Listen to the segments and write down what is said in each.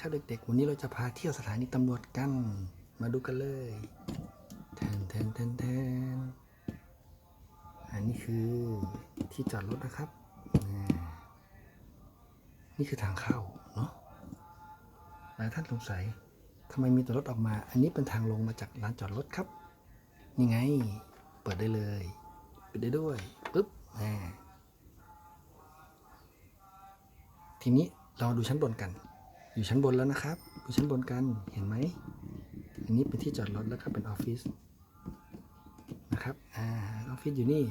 ครับเด็กๆ วันนี้เราจะพาเที่ยวสถานีตำรวจกัน มาดูกันเลยแทนแทนแทนแทนอันนี้คือที่จอดรถนะครับ นี่คือทางเข้าเนาะหลายท่านสงสัยทำไมมีตัวรถออกมา อันนี้เป็นทางลงมาจากลานจอดรถครับ นี่ไง เปิดได้เลยปิดได้ด้วยปุ๊บอ่ทีนี้เราดูชั้นบนกัน อยู่ชั้นบนแล้วนะครับอยู่ชั้นบนกันเห็นไหมอันนี้เป็นที่จอดรถแล้วก็เป็นออฟฟิศนะครับอ่าออฟฟิศอยู่นี่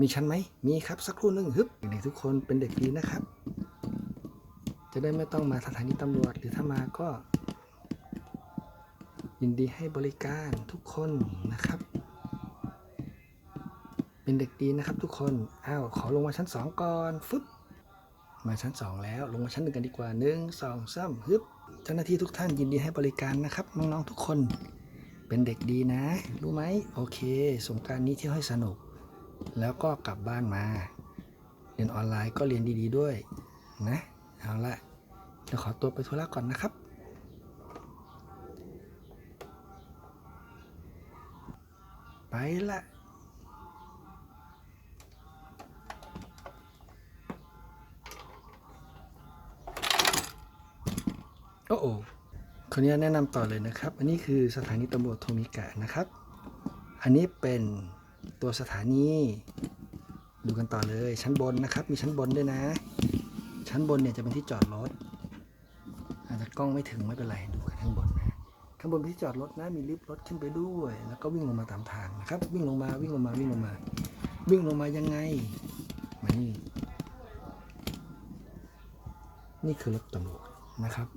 มีชั้นไหมมีครับสักครู่นึงฮึบเด็กทุกคนเป็นเด็กดีนะครับ จะได้ไม่ต้องมาสถานีตำรวจหรือถ้ามาก็ ยินดีให้บริการทุกคนนะครับ เป็นเด็กดีนะครับทุกคนอ้าวขอลงมาชั้นสองก่อนฟึบ มาชั้นสองแล้ว ลงมาชั้นหนึ่งกันดีกว่าหนึ่งสองสามฮึบเจ้าหน้าที่ทุกท่านยินดีให้บริการนะครับ น้องๆทุกคนเป็นเด็กดีนะ รู้ไหมโอเค สงการนี้เที่ยวให้สนุก แล้วก็กลับบ้านมา เรียนออนไลน์ก็เรียนดี ๆ ด้วย นะเอาละเดี๋ยวขอตัวไปธุระก่อนนะครับไปละ โอ้โอคนนี้แนะนำต่อเลยนะครับ อันนี้คือสถานีตำรวจโทมิกะนะครับ อันนี้เป็นตัวสถานี ดูกันต่อเลยชั้นบนนะครับ มีชั้นบนด้วยนะ ชั้นบนเนี่ยจะเป็นที่จอดรถ อาจจะกล้องไม่ถึงไม่เป็นไร ดูกันข้างบนนะ ข้างบนเป็นที่จอดรถนะ มีลิฟต์รถขึ้นไปด้วย แล้วก็วิ่งลงมาตามทางนะครับ วิ่งลงมา วิ่งลงมา วิ่งลงมา วิ่งลงมายังไง มานี่ นี่คือรถตำรวจนะครับ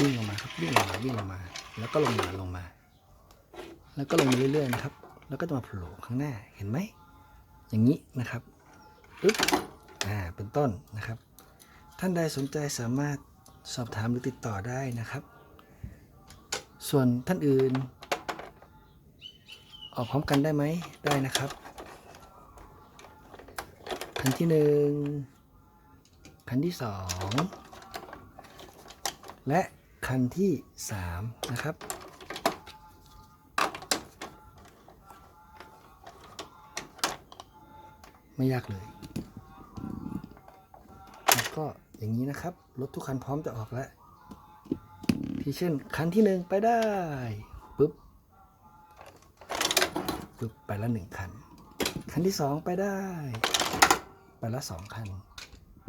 วิ่งลงมาครับวิ่งลงมาวิ่งลงมา แล้วก็ลงมาลงมา แล้วก็ลงมาเรื่อยๆนะครับ แล้วก็จะมาโผล่ข้างหน้าเห็นไหมอย่างนี้นะครับปึ๊บอ่าเป็นต้นนะครับ ท่านใดสนใจสามารถสอบถามหรือติดต่อได้นะครับ ส่วนท่านอื่น ออกพร้อมกันได้ไหมได้นะครับคันที่หนึ่งคันที่สองและ คันที่สามนะครับ ไม่ยากเลย แล้วก็อย่างนี้นะครับ รถทุกคันพร้อมจะออกแล้วที่เช่น คันที่หนึ่งไปได้ปุ๊บปุ๊บไปละหนึ่งคัน คันที่สองไปได้ ไปละสองคัน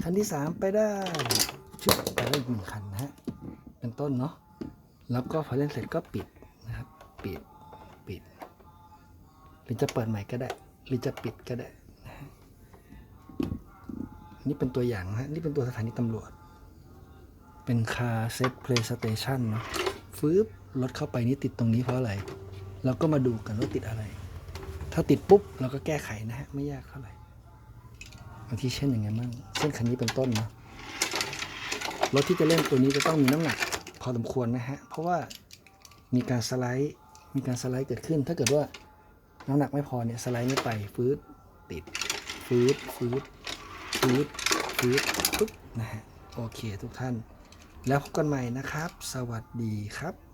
คันที่สามไปได้ชุบไปละอีกหนึ่งคันนะฮะ ต้นเนาะแล้วก็พอเล่นเสร็จก็ปิดนะครับ ปิดปิด หรือจะเปิดใหม่ก็ได้ หรือจะปิดก็ได้นี่เป็นตัวอย่างนะฮะนี่เป็นตัวสถานีตำรวจ เป็นคาเซ็ตเพลย์สเตชันเนาะฟืบรถเข้าไปนี่ติดตรงนี้เพราะอะไร เราก็มาดูกันว่าติดอะไร ถ้าติดปุ๊บเราก็แก้ไขนะฮะ ไม่ยากเท่าไหร่บางทีเช่นอย่างไงบ้างเช่นคันนี้เป็นต้นเนาะรถที่จะเล่นตัวนี้จะต้องมีน้ำหนัก อสมควรนะฮะ เพราะว่ามีการสไลด์ มีการสไลด์เกิดขึ้น ถ้าเกิดว่าน้ำหนักไม่พอเนี่ยสไลด์ไม่ไปฟืดติดฟืดฟืดฟืดฟืดปุ๊บนะฮะ โอเคทุกท่าน แล้วพบกันใหม่นะครับ สวัสดีครับ